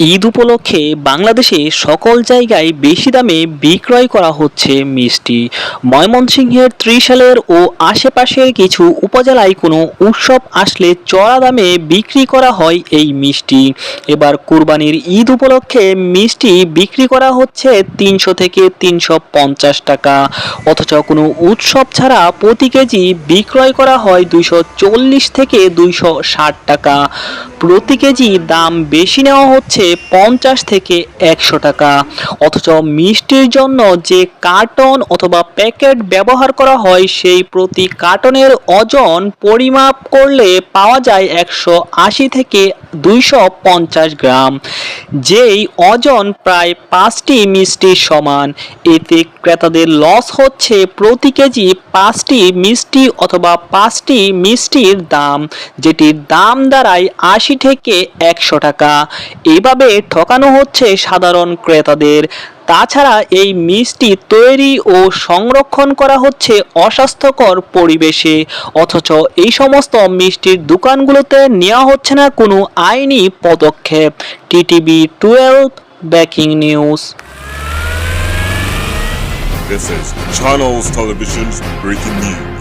ঈদ উপলক্ষে বাংলাদেশে সকল জায়গায় বেশি দামে বিক্রয় করা হচ্ছে মিষ্টি। ময়মনসিংহের ত্রিশালের ও আশেপাশের কিছু উপজেলায় কোনো উৎসব আসলে চড়া দামে বিক্রি করা হয় এই মিষ্টি। এবার কুরবানির ঈদ উপলক্ষে মিষ্টি বিক্রি করা হচ্ছে তিনশো থেকে তিনশো পঞ্চাশ টাকা। অথচ কোনো উৎসব ছাড়া প্রতি কেজি বিক্রয় করা হয় দুইশো চল্লিশ থেকে দুইশো ষাট টাকা। প্রতি কেজি দাম বেশি নেওয়া হচ্ছে পঞ্চাশ থেকে একশো টাকা। অথচ মিষ্টির জন্য যে কার্টন অথবা প্যাকেট ব্যবহার করা হয়, সেই প্রতি কার্টনের ওজন পরিমাপ করলে পাওয়া যায় একশো আশি থেকে দুইশো পঞ্চাশ গ্রাম। যেই ওজন প্রায় পাঁচটি মিষ্টির সমান। এতে ক্রেতাদের লস হচ্ছে প্রতি কেজি পাঁচটি মিষ্টি অথবা পাঁচটি মিষ্টির দাম, যেটির দাম দাঁড়ায় আশি থেকে একশো টাকা। এইভাবে ঠকানো হচ্ছে সাধারণ ক্রেতাদের। তাছাড়া এই মিষ্টি তৈরি ও সংরক্ষণ করা হচ্ছে অস্বাস্থ্যকর পরিবেশে। অথচ এই সমস্ত মিষ্টির দোকানগুলোতে নেওয়া হচ্ছে না কোনো আইনি পদক্ষেপ। TTV twelve breaking news. This is Channels Television's breaking news.